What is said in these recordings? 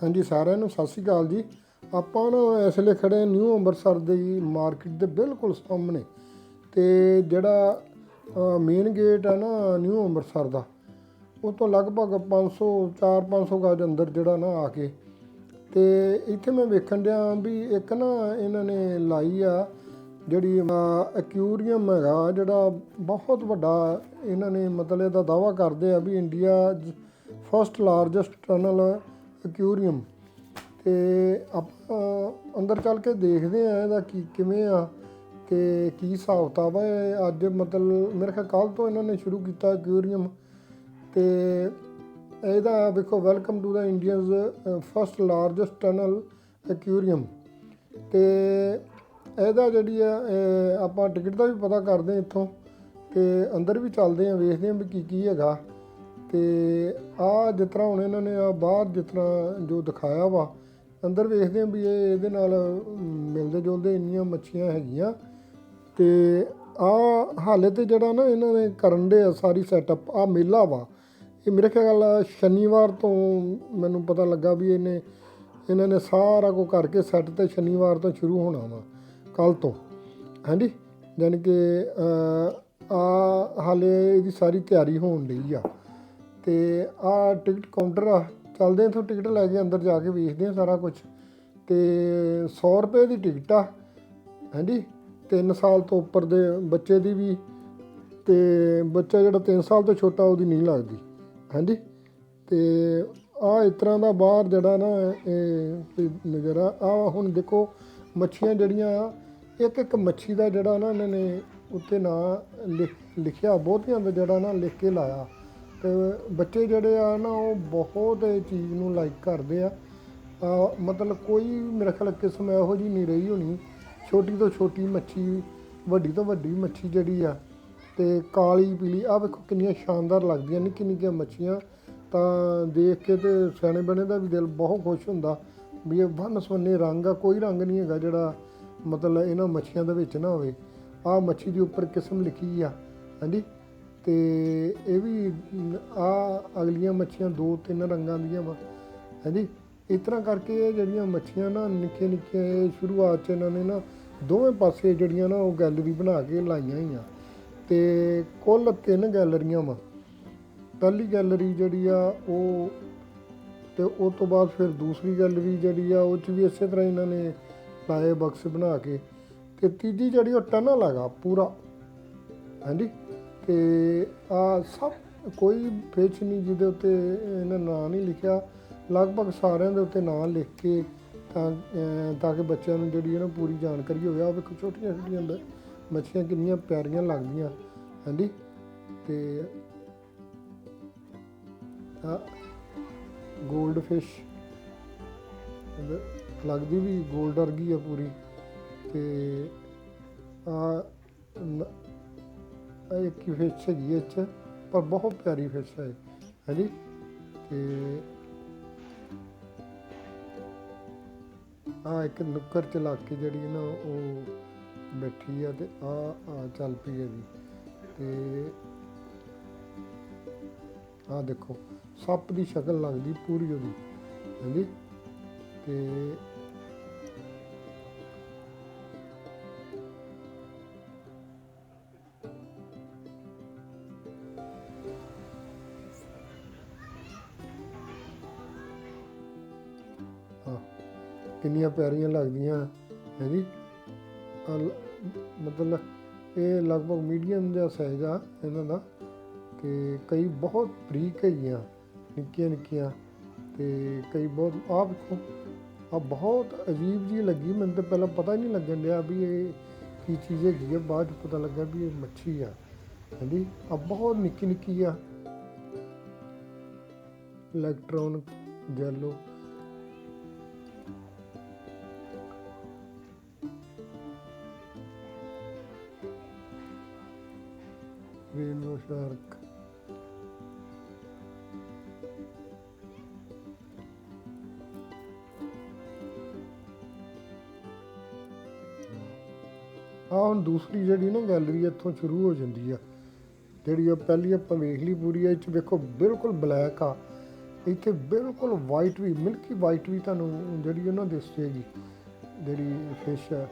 ਹਾਂਜੀ, ਸਾਰਿਆਂ ਨੂੰ ਸਤਿ ਸ਼੍ਰੀ ਅਕਾਲ ਜੀ। ਆਪਾਂ ਨਾ ਇਸ ਵੇਲੇ ਖੜੇ ਨਿਊ ਅੰਮ੍ਰਿਤਸਰ ਦੀ ਮਾਰਕੀਟ ਦੇ ਬਿਲਕੁਲ ਸਾਹਮਣੇ ਤੇ ਜਿਹੜਾ ਮੇਨ ਗੇਟ ਆ ਨਾ ਨਿਊ ਅੰਮ੍ਰਿਤਸਰ ਦਾ, ਉਹ ਤੋਂ ਲਗਭਗ 500 4-500 ਗਜ ਅੰਦਰ ਜਿਹੜਾ ਨਾ ਆ ਕੇ, ਤੇ ਇੱਥੇ ਮੈਂ ਵੇਖਣ ਦਿਆਂ ਵੀ ਇੱਕ ਨਾ ਇਹਨਾਂ ਨੇ ਲਾਈ ਆ ਜਿਹੜੀ ਐਕਿਊਰੀਅਮ ਹੈਗਾ ਜਿਹੜਾ ਬਹੁਤ ਵੱਡਾ ਇਹਨਾਂ ਨੇ ਮਤਲਬ ਇਹਦਾ ਦਾਵਾ ਕਰਦੇ ਆ ਵੀ India first largest tunnel aquarium ਤੇ ਆਪਾਂ ਅੰਦਰ ਚੱਲ ਕੇ ਦੇਖਦੇ ਆ ਇਹਦਾ ਕੀ, ਕਿਵੇਂ ਆ ਤੇ ਕੀ ਹਿਸਾਬ ਕਿਤਾਬ ਆ ਅੱਜ ਮਤਲਬ ਮੇਰੇ ਖਿਆਲ ਕੱਲ ਤੋਂ ਇਹਨਾਂ ਨੇ ਸ਼ੁਰੂ ਕੀਤਾ ਐਕਿਊਰੀਅਮ ਤੇ ਇਹਦਾ ਵੇਖੋ welcome to the India's first largest tunnel aquarium ਤੇ ਇਹਦਾ ਜਿਹੜੀ ਆ ਆਪਾਂ ਟਿਕਟ ਦਾ ਵੀ ਪਤਾ ਕਰਦੇ ਹਾਂ ਇੱਥੋਂ। ਤੇ ਅੰਦਰ ਵੀ ਚੱਲਦੇ ਆ ਵੇਖਦੇ ਆ ਵੀ ਕੀ ਕੀ ਹੈਗਾ। ਤੇ ਆ ਜਿਸ ਤਰ੍ਹਾਂ ਹੁਣ ਇਹਨਾਂ ਨੇ ਆ ਬਾਹਰ ਜਿਸ ਤਰ੍ਹਾਂ ਜੋ ਦਿਖਾਇਆ ਵਾ, ਅੰਦਰ ਵੇਖਦੇ ਆ ਵੀ ਇਹ ਇਹਦੇ ਨਾਲ ਮਿਲਦੇ ਜੁਲਦੇ ਇੰਨੀਆਂ ਮੱਛੀਆਂ ਹੈਗੀਆਂ। ਤੇ ਆ ਹਾਲੇ ਤੇ ਜਿਹੜਾ ਨਾ ਇਹਨਾਂ ਨੇ ਕਰਨ ਦੇ ਆ ਸਾਰੀ ਸੈਟਅਪ ਆ ਮੇਲਾ ਵਾ। ਇਹ ਮੇਰੇ ਖਿਆਲ ਸ਼ਨੀਵਾਰ ਤੋਂ ਮੈਨੂੰ ਪਤਾ ਲੱਗਾ ਵੀ ਇਹਨੇ, ਇਹਨਾਂ ਨੇ ਸਾਰਾ ਕੁ ਕਰਕੇ ਸੈੱਟ ਤੇ ਸ਼ਨੀਵਾਰ ਤੋਂ ਸ਼ੁਰੂ ਹੋਣਾ ਵਾ ਕੱਲ ਤੋਂ। ਹਾਂਜੀ? ਯਾਨੀ ਕਿ ਆ ਹਾਲੇ ਇਹਦੀ ਸਾਰੀ ਤਿਆਰੀ ਹੋਣ ਲਈ ਆ। ਤੇ ਆ ਟਿਕਟ ਕਾਊਂਟਰ ਆ, ਚੱਲਦੇ ਇੱਥੋਂ ਟਿਕਟ ਲੈ ਕੇ ਅੰਦਰ ਜਾ ਕੇ ਵੇਖਦੇ ਆ ਸਾਰਾ ਕੁਝ ਤੇ 100 ਰੁਪਏ ਦੀ ਟਿਕਟ ਆ, ਹਾਂਜੀ 3 ਸਾਲ ਤੋਂ ਉੱਪਰ ਦੇ ਬੱਚੇ ਦੀ ਵੀ, ਤੇ ਬੱਚਾ ਜਿਹੜਾ 3 ਸਾਲ ਤੋਂ ਛੋਟਾ ਉਹਦੀ ਨਹੀਂ ਲੱਗਦੀ, ਹਾਂਜੀ। ਤੇ ਆ ਇਸ ਤਰ੍ਹਾਂ ਦਾ ਬਾਹਰ ਜਿਹੜਾ ਨਾ, ਇਹ ਨਜ਼ਰ ਆ ਹੁਣ ਦੇਖੋ ਮੱਛੀਆਂ ਜਿਹੜੀਆਂ ਇੱਕ ਇੱਕ ਮੱਛੀ ਦਾ ਜਿਹੜਾ ਨਾ ਇਹਨਾਂ ਨੇ ਉੱਤੇ ਨਾਂ ਲਿਖ- ਲਿਖਿਆ, ਬਹੁਤਿਆਂ ਦਾ ਜਿਹੜਾ ਨਾ ਲਿਖ ਕੇ ਲਾਇਆ। ਅਤੇ ਬੱਚੇ ਜਿਹੜੇ ਆ ਨਾ ਉਹ ਬਹੁਤ ਇਹ ਚੀਜ਼ ਨੂੰ ਲਾਈਕ ਕਰਦੇ ਆ। ਆ, ਮਤਲਬ ਕੋਈ ਮੇਰੇ ਖਿਆਲ ਕਿਸਮ ਇਹੋ ਜੀ ਨਹੀਂ ਰਹੀ ਹੋਣੀ। ਛੋਟੀ ਤੋਂ ਛੋਟੀ ਮੱਛੀ ਵੱਡੀ ਤੋਂ ਵੱਡੀ ਮੱਛੀ ਜਿਹੜੀ ਆ ਤੇ ਕਾਲੀ ਪੀਲੀ ਆ ਵੇਖੋ ਕਿੰਨੀਆਂ ਸ਼ਾਨਦਾਰ ਲੱਗਦੀਆਂ ਨਿੱਕੀ ਨਿੱਕੀਆਂ ਮੱਛੀਆਂ। ਤਾਂ ਦੇਖ ਕੇ ਤੇ ਸਿਆਣੇ ਬਣੇ ਦਾ ਵੀ ਦਿਲ ਬਹੁਤ ਖੁਸ਼ ਹੁੰਦਾ ਵੀ ਇਹ ਵੰਨ ਸੁਵੰਨੇ ਰੰਗ ਆ ਕੋਈ ਰੰਗ ਨਹੀਂ ਹੈਗਾ ਜਿਹੜਾ ਮਤਲਬ ਇਹਨਾਂ ਮੱਛੀਆਂ ਦੇ ਵਿੱਚ ਨਾ ਹੋਵੇ। ਆ ਮੱਛੀ ਦੇ ਉੱਪਰ ਕਿਸਮ ਲਿਖੀ ਆ ਹਾਂਜੀ। ਤੇ ਇਹ ਵੀ ਆ ਅਗਲੀਆਂ ਮੱਛੀਆਂ ਦੋ ਤਿੰਨ ਰੰਗਾਂ ਦੀਆਂ ਵਾ ਹੈਂਜੀ ਇਸ ਤਰ੍ਹਾਂ ਕਰਕੇ ਇਹ ਜਿਹੜੀਆਂ ਮੱਛੀਆਂ ਨਾ ਨਿੱਕੀਆਂ ਨਿੱਕੀਆਂ ਸ਼ੁਰੂਆਤ ਚ ਇਹਨਾਂ ਨੇ ਨਾ ਦੋਵੇਂ ਪਾਸੇ ਜਿਹੜੀਆਂ ਨਾ ਉਹ ਗੈਲਰੀ ਬਣਾ ਕੇ ਲਾਈਆਂ ਹੀ ਆ ਤੇ ਕੁੱਲ ਤਿੰਨ ਗੈਲਰੀਆਂ ਵਾ। ਪਹਿਲੀ ਗੈਲਰੀ ਜਿਹੜੀ ਆ ਉਹ ਤੇ ਉਸ ਤੋਂ ਬਾਅਦ ਫਿਰ ਦੂਸਰੀ ਗੈਲਰੀ ਜਿਹੜੀ ਆ ਉਹ ਚ ਵੀ ਇਸੇ ਤਰ੍ਹਾਂ ਇਹਨਾਂ ਨੇ ਲਾਏ ਬਕਸ ਬਣਾ ਕੇ। ਤੇ ਤੀਜੀ ਜਿਹੜੀ ਉਹ ਟਨਲ ਹੈਗਾ ਪੂਰਾ ਹਾਂਜੀ ਤੇ ਆ ਸਭ ਕੋਈ ਫਿਸ਼ ਨਹੀਂ ਜਿਹਦੇ ਉੱਤੇ ਇਹਨਾਂ ਨਾਂ ਨਹੀਂ ਲਿਖਿਆ। ਲਗਭਗ ਸਾਰਿਆਂ ਦੇ ਉੱਤੇ ਨਾਂ ਲਿਖ ਕੇ ਤਾਂ ਤਾਂ ਕਿ ਬੱਚਿਆਂ ਨੂੰ ਜਿਹੜੀ ਹੈ ਪੂਰੀ ਜਾਣਕਾਰੀ ਹੋਵੇ। ਆ ਵੇਖੋ ਛੋਟੀਆਂ ਛੋਟੀਆਂ ਮੱਛੀਆਂ ਕਿੰਨੀਆਂ ਪਿਆਰੀਆਂ ਲੱਗਦੀਆਂ। ਹਾਂਜੀ? ਤੇ ਆ 골ਡ ਫਿਸ਼ ਲੱਗਦੀ ਵੀ 골ਡ ਵਰਗੀ ਆ ਪੂਰੀ। ਤੇ ਆ ਇਹ ਇੱਕ ਹੀ ਫਿਸ਼ ਹੈਗੀ ਇਹ 'ਚ ਪਰ ਬਹੁਤ ਪਿਆਰੀ ਫਿਸ਼ ਹੈ ਹਾਂਜੀ ਤੇ ਆ ਇੱਕ ਨੁੱਕਰ ਚ ਲਾ ਕੇ ਜਿਹੜੀ ਨਾ ਉਹ ਬੈਠੀ ਆ ਤੇ ਆ ਆ ਚੱਲ ਪਈ ਹੈ ਜੀ। ਤੇ ਆ ਦੇਖੋ, ਸੱਪ ਦੀ ਸ਼ਕਲ ਲੱਗਦੀ ਪੂਰੀ ਉਹਦੀ ਹਾਂਜੀ ਤੇ ਕਿੰਨੀਆਂ ਪਿਆਰੀਆਂ ਲੱਗਦੀਆਂ, ਹੈ ਜੀ? ਮਤਲਬ ਇਹ ਲਗਭਗ ਮੀਡੀਅਮ ਜਿਹਾ ਸਾਈਜ਼ ਆ ਇਹਨਾਂ ਦਾ ਤੇ ਕਈ ਬਹੁਤ ਬਰੀਕ ਹੈਗੀਆਂ, ਨਿੱਕੀਆਂ ਨਿੱਕੀਆਂ ਤੇ ਕਈ ਬਹੁਤ, ਆਹ ਵੇਖੋ ਆ ਬਹੁਤ ਅਜੀਬ ਜੀ ਲੱਗੀ, ਮੈਨੂੰ ਤਾਂ ਪਹਿਲਾਂ ਪਤਾ ਹੀ ਨਹੀਂ ਲੱਗਣ ਡਿਆ ਵੀ ਇਹ ਕੀ ਚੀਜ਼ ਹੈਗੀ ਆ, ਬਾਅਦ 'ਚ ਪਤਾ ਲੱਗਾ ਵੀ ਇਹ ਮੱਛੀ ਆ ਹਾਂਜੀ ਆ ਬਹੁਤ ਨਿੱਕੀ ਨਿੱਕੀ ਆ ਇਲੈਕਟ੍ਰੋਨ ਜੈਲੋ ਰੇਨਬੋ ਸ਼ਾਰਕ ਹੁਣ ਦੂਸਰੀ ਜਿਹੜੀ ਨਾ ਗੈਲਰੀ ਇੱਥੋਂ ਸ਼ੁਰੂ ਹੋ ਜਾਂਦੀ ਆ, ਜਿਹੜੀ ਆ ਪਹਿਲੀ ਆਪਾਂ ਵੇਖ ਲਈ ਪੂਰੀ ਆ ਇਹ ਚ ਵੇਖੋ ਬਿਲਕੁਲ ਬਲੈਕ ਆ। ਇੱਥੇ ਬਿਲਕੁਲ ਵਾਈਟ ਵੀ ਮਿਲਕੀ ਵਾਈਟ ਵੀ ਤੁਹਾਨੂੰ ਜਿਹੜੀ ਉਹਨਾਂ ਦਿਸੇਗੀ ਜਿਹੜੀ ਫਿਸ਼ ਹੈ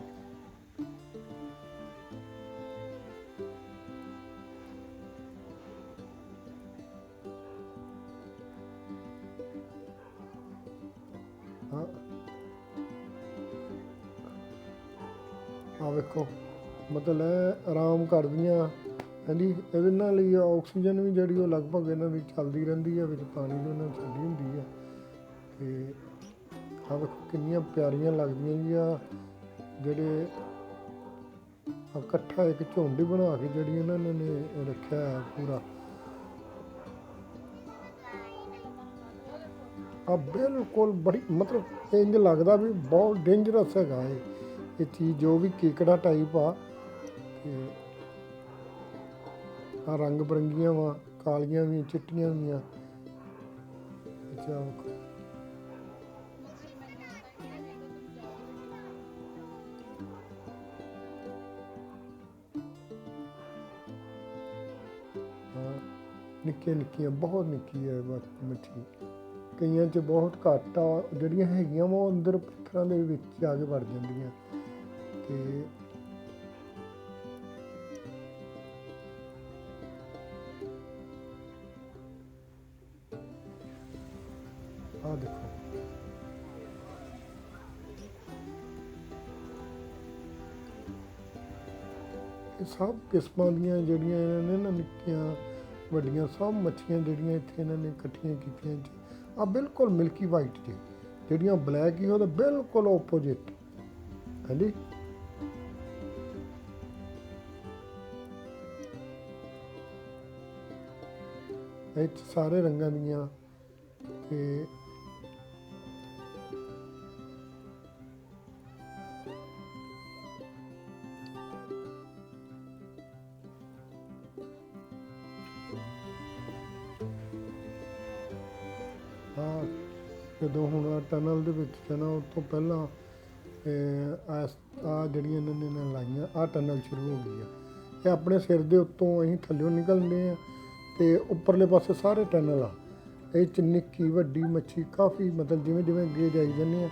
ਵੇਖੋ। ਮਤਲਬ ਇਹ ਆਰਾਮ ਕਰਦੀਆਂ, ਹਾਂਜੀ? ਇਹਦੇ ਨਾਲ ਹੀ ਆਕਸੀਜਨ ਵੀ ਜਿਹੜੀ ਉਹ ਲਗਭਗ ਇਹਨਾਂ ਦੀ ਚੱਲਦੀ ਰਹਿੰਦੀ ਹੈ ਵਿੱਚ ਪਾਣੀ ਵੀ ਉਹਨਾਂ ਛੱਡੀ ਹੁੰਦੀ ਹੈ ਤੇ ਆ ਵੇਖੋ, ਕਿੰਨੀਆਂ ਪਿਆਰੀਆਂ ਲੱਗਦੀਆਂ ਜੀ ਆ। ਜਿਹੜੇ ਇਕੱਠਾ ਇੱਕ ਝੁੰਡ ਬਣਾ ਕੇ ਜਿਹੜੀ ਇਹਨਾਂ ਨੇ ਰੱਖਿਆ ਹੈ ਪੂਰਾ। ਆ ਬਿਲਕੁਲ ਬੜੀ, ਮਤਲਬ ਇੰਜ ਲੱਗਦਾ ਵੀ ਬਹੁਤ ਡੇਂਜਰਸ ਹੈਗਾ ਇਹ। ਇਹ ਚੀਜ਼ ਜੋ ਵੀ ਕੇਕੜਾ ਟਾਈਪ ਆ, ਤੇ ਆ ਰੰਗ ਬਰੰਗੀਆਂ ਵਾ, ਕਾਲੀਆਂ ਵੀ, ਚਿੱਟੀਆਂ ਵੀ ਆ। ਅੱਛਾ ਨਿੱਕੀਆਂ ਨਿੱਕੀਆਂ, ਬਹੁਤ ਨਿੱਕੀ ਹੈ ਮੱਛੀ ਕਈਆਂ 'ਚ ਬਹੁਤ ਘੱਟ ਆ, ਜਿਹੜੀਆਂ ਹੈਗੀਆਂ ਵਾ, ਉਹ ਅੰਦਰ ਪੱਥਰਾਂ ਦੇ ਵਿੱਚ ਜਾ ਕੇ ਵੜ ਜਾਂਦੀਆਂ। ਤੇ ਆ ਦੇਖੋ। ਇਹ ਸਭ ਕਿਸਮਾਂ ਦੀਆਂ ਜਿਹੜੀਆਂ ਇਹਨਾਂ ਨੇ ਨਾ ਨਿੱਕੀਆਂ, ਵੱਡੀਆਂ, ਸਭ ਮੱਛੀਆਂ ਜਿਹੜੀਆਂ ਇੱਥੇ ਇਹਨਾਂ ਨੇ ਇਕੱਠੀਆਂ ਕੀਤੀਆਂ ਜੀ ਆ ਬਿਲਕੁਲ ਮਿਲਕੀ ਵਾਈਟ ਜੀ। ਜਿਹੜੀਆਂ ਬਲੈਕ ਹੀ ਉਹਦੇ ਬਿਲਕੁਲ ਆਪੋਜ਼ਿਟ ਹਾਂਜੀ? ਇਹ 'ਚ ਸਾਰੇ ਰੰਗਾਂ ਦੀਆਂ ਤੇ ਹਾਂ, ਜਦੋਂ ਹੁਣ ਟਨਲ ਦੇ ਵਿੱਚ ਜਾਣਾ ਉਸ ਤੋਂ ਪਹਿਲਾਂ ਆ ਜਿਹੜੀਆਂ ਇਹਨਾਂ ਨੇ ਨਾ ਲਾਈਆਂ ਆ ਟਨਲ ਸ਼ੁਰੂ ਹੋ ਗਈ ਆ। ਇਹ ਆਪਣੇ ਸਿਰ ਦੇ ਉੱਤੋਂ ਅਸੀਂ ਥੱਲਿਓਂ ਨਿਕਲਦੇ ਆ। ਤੇ ਉੱਪਰਲੇ ਪਾਸੇ ਸਾਰੇ ਟਨਲ ਆ। ਇਹ ਚ ਨਿੱਕੀ, ਵੱਡੀ, ਮੱਛੀ ਕਾਫੀ ਮਤਲਬ ਜਿਵੇਂ ਜਿਵੇਂ ਅੱਗੇ ਜਾਈ ਜਾਂਦੇ ਆ,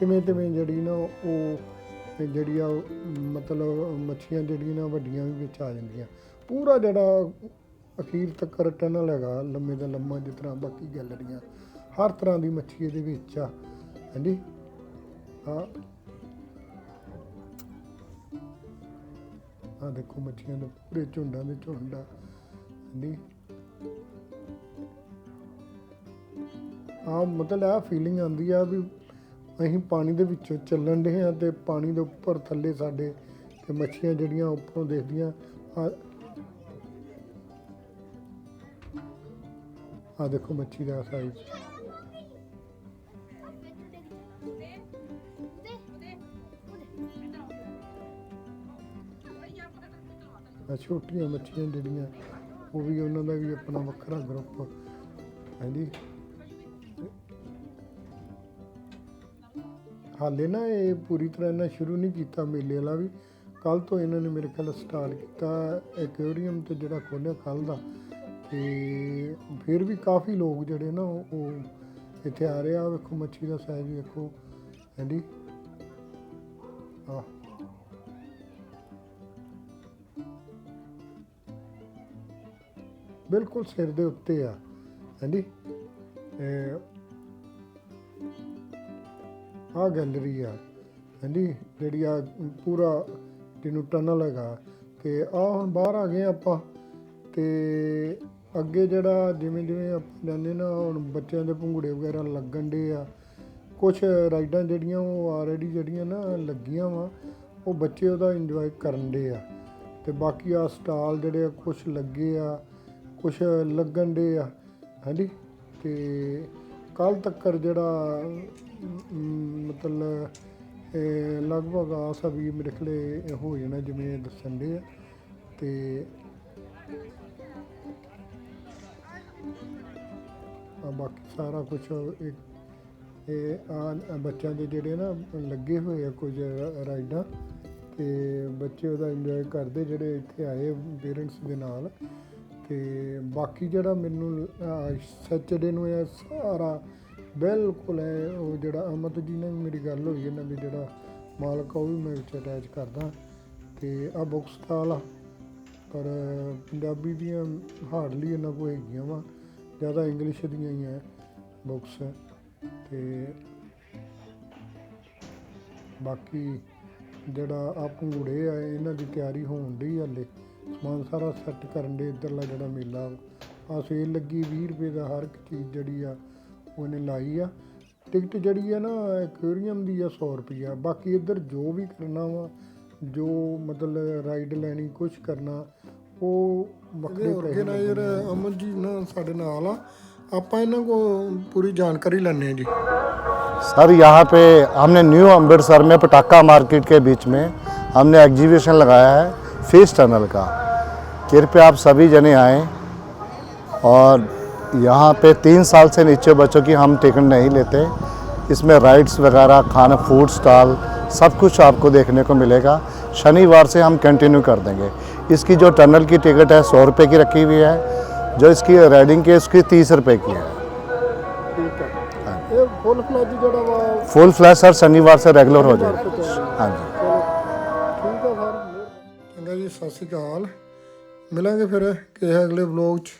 ਤਿਵੇਂ ਤਿਵੇਂ ਜਿਹੜੀ ਨਾ ਉਹ ਜਿਹੜੀ ਆ ਉਹ ਮਤਲਬ ਮੱਛੀਆਂ ਜਿਹੜੀਆਂ ਨਾ ਵੱਡੀਆਂ ਵੀ ਵਿੱਚ ਆ ਜਾਂਦੀਆਂ। ਪੂਰਾ ਜਿਹੜਾ ਅਖੀਰ ਤੱਕ ਟਨਲ ਹੈਗਾ, ਲੰਮੇ ਦਾ ਲੰਮਾ ਜਿਸ ਤਰ੍ਹਾਂ ਬਾਕੀ ਗੈਲਰੀਆਂ ਹਰ ਤਰ੍ਹਾਂ ਦੀ ਮੱਛੀ ਇਹਦੇ ਵਿੱਚ ਆ। ਹਾਂਜੀ? ਹਾਂ। ਆ ਦੇਖੋ ਮੱਛੀਆਂ ਦੇ ਪੂਰੇ ਝੁੰਡਾਂ ਦੇ ਝੁੰਡ ਆ। ਹਾਂਜੀ? ਆ ਮਤਲਬ ਆ ਫੀਲਿੰਗ ਆਉਂਦੀ ਆ ਵੀ ਅਸੀਂ ਪਾਣੀ ਦੇ ਵਿੱਚੋਂ ਚੱਲਣ ਦੇ ਆ ਤੇ ਪਾਣੀ ਦੇ ਉੱਪਰ ਥੱਲੇ ਸਾਡੇ ਤੇ ਮੱਛੀਆਂ ਜਿਹੜੀਆਂ ਉੱਪਰੋਂ ਦੇਖਦੀਆਂ ਆ ਆ ਦੇਖੋ ਮੱਛੀ ਦਾ ਸਾਈਜ਼ ਆ ਛੋਟੀਆਂ ਮੱਛੀਆਂ ਜਿਹੜੀਆਂ ਉਹ ਵੀ ਉਹਨਾਂ ਦਾ ਵੀ ਆਪਣਾ ਵੱਖਰਾ ਗਰੁੱਪ ਹਾਂਜੀ। ਹਾਲੇ ਨਾ ਇਹ ਪੂਰੀ ਤਰ੍ਹਾਂ ਇਹਨਾਂ ਸ਼ੁਰੂ ਨਹੀਂ ਕੀਤਾ ਮੇਲੇ ਵਾਲਾ ਵੀ। ਕੱਲ ਤੋਂ ਇਹਨਾਂ ਨੇ ਮੇਰੇ ਖਿਆਲ ਸਟਾਰਟ ਕੀਤਾ ਐਕਵੇਰੀਅਮ ਤੇ ਜਿਹੜਾ ਖੋਲਿਆ ਕੱਲ ਦਾ। ਤੇ ਫਿਰ ਵੀ ਕਾਫੀ ਲੋਕ ਜਿਹੜੇ ਨਾ ਉਹ ਉਹ ਇੱਥੇ ਆ ਰਹੇ ਆ। ਵੇਖੋ ਮੱਛੀ ਦਾ ਸਾਈਜ਼ ਵੇਖੋ। ਹਾਂਜੀ। ਆ ਬਿਲਕੁਲ ਸਿਰ ਦੇ ਉੱਤੇ ਆ। ਹਾਂਜੀ। ਆ ਗੈਲਰੀ ਆ। ਹਾਂਜੀ, ਜਿਹੜੀ ਆ ਪੂਰਾ ਜਿਹਨੂੰ ਟਨਲ ਹੈਗਾ। ਤੇ ਆ ਹੁਣ ਬਾਹਰ ਆ ਗਏ ਆਪਾਂ। ਤੇ ਅੱਗੇ ਜਿਹੜਾ ਜਿਵੇਂ ਜਿਵੇਂ ਆਪਾਂ ਜਾਂਦੇ ਨਾ, ਹੁਣ ਬੱਚਿਆਂ ਦੇ ਭੰਗੂੜੇ ਵਗੈਰਾ ਲੱਗਣ ਦੇ ਆ। ਕੁਝ ਰਾਈਡਾਂ ਜਿਹੜੀਆਂ ਉਹ ਆਲਰੇਡੀ ਜਿਹੜੀਆਂ ਨਾ ਲੱਗੀਆਂ ਵਾ, ਉਹ ਬੱਚੇ ਉਹਦਾ ਇੰਜੋਏ ਕਰਨ ਦੇ ਆ। ਤੇ ਬਾਕੀ ਆ ਸਟਾਲ ਜਿਹੜੇ ਆ ਕੁਝ ਲੱਗੇ ਆ। ਕੁਝ ਲੱਗਣ ਦੇ ਆ, ਹਾਂਜੀ? ਤੇ ਕੱਲ ਤੱਕ ਜਿਹੜਾ ਮਤਲਬ ਲਗਭਗ ਆਸ ਆ ਵੀ ਮੇਰੇ ਖਲੇ ਹੋ ਜਾਣਾ ਜਿਵੇਂ ਦੱਸਣ ਦੇ ਆ। ਤੇ ਬਾਕੀ ਸਾਰਾ ਕੁਝ ਇਹ ਇਹ ਆ ਬੱਚਿਆਂ ਦੇ ਜਿਹੜੇ ਨਾ ਲੱਗੇ ਹੋਏ ਆ ਕੁਝ ਰਾਈਡਾਂ, ਤੇ ਬੱਚੇ ਉਹਦਾ ਇੰਜੋਏ ਕਰਦੇ ਜਿਹੜੇ ਇੱਥੇ ਆਏ ਪੇਰੈਂਟਸ ਦੇ ਨਾਲ। ਤੇ ਬਾਕੀ ਜਿਹੜਾ ਮੈਨੂੰ ਸੈਚਰਡੇ ਨੂੰ ਇਹ ਸਾਰਾ ਬਿਲਕੁਲ ਹੈ ਉਹ ਜਿਹੜਾ ਅਮਤ ਜੀ ਨਾਲ ਵੀ ਮੇਰੀ ਗੱਲ ਹੋਈ, ਇਹਨਾਂ ਦੇ ਜਿਹੜਾ ਮਾਲਕ ਆ, ਉਹ ਵੀ ਮੈਂ ਵਿੱਚ ਅਟੈਚ ਕਰਦਾ। ਤੇ ਆ ਬੁੱਕ ਸਟਾਲ ਆ ਪਰ ਪੰਜਾਬੀ ਦੀਆਂ ਹਾਰਡਲੀ ਇਹਨਾਂ ਕੋਲ ਹੈਗੀਆਂ ਵਾ, ਜ਼ਿਆਦਾ ਇੰਗਲਿਸ਼ ਦੀਆਂ ਹੀ ਹੈ ਬੁੱਕਸ ਤੇ ਬਾਕੀ ਜਿਹੜਾ ਆ ਭੰਗੂੜੇ ਆ, ਇਹਨਾਂ ਦੀ ਤਿਆਰੀ ਹੋਣ ਡਈ ਹਾਲੇ। ਸਮਾਨ ਸਾਰਾ ਸੈੱਟ ਕਰਨ ਦੇ ਇੱਧਰਲਾ ਜਿਹੜਾ ਮੇਲਾ ਆ ਸੇਲ ਲੱਗੀ 20 ਰੁਪਏ ਦਾ ਹਰ ਇੱਕ ਚੀਜ਼ ਜਿਹੜੀ ਆ ਉਹਨੇ ਲਾਈ ਆ ਟਿਕਟ ਜਿਹੜੀ ਆ ਨਾ ਐਕੁਆਰੀਅਮ ਦੀ ਆ 100 ਰੁਪਈਆ ਬਾਕੀ ਇੱਧਰ ਜੋ ਵੀ ਕਰਨਾ ਵਾ ਜੋ ਮਤਲਬ ਰਾਈਡ ਲੈਣੀ ਕੁਝ ਕਰਨਾ ਉਹ ਵੱਖਰੇ ਪੈਸੇ ਨਾ ਯਾਰ ਅਮਨ ਜੀ ਨਾ ਸਾਡੇ ਨਾਲ ਆ ਆਪਾਂ ਇਹਨਾਂ ਕੋ ਪੂਰੀ ਜਾਣਕਾਰੀ ਲੈਣੇ ਆ ਜੀ सर यहाँ पे हमने न्यू अमृतसर में पटाखा मार्केट के बीच में हमने एग्जीबिशन लगाया है फेस टनल का। कृपया आप सभी जने आए और यहाँ पे तीन साल से नीचे बच्चों की हम टिकट नहीं लेते। इसमें राइड्स वगैरह खाना फ़ूड स्टॉल सब कुछ आपको देखने को मिलेगा। शनिवार से हम कंटिन्यू कर देंगे। इसकी जो टनल की टिकट है सौ रुपये की रखी हुई है। जो इसकी राइडिंग की उसकी तीस रुपये की है। फुल फ्लैश सर शनिवार से रेगुलर हो जाएगा। हाँ जी। ਜੀ ਸਤਿ ਸ਼੍ਰੀ ਅਕਾਲ। ਮਿਲਾਂਗੇ ਫਿਰ ਕਿਸੇ ਅਗਲੇ ਵਲੌਗ 'ਚ।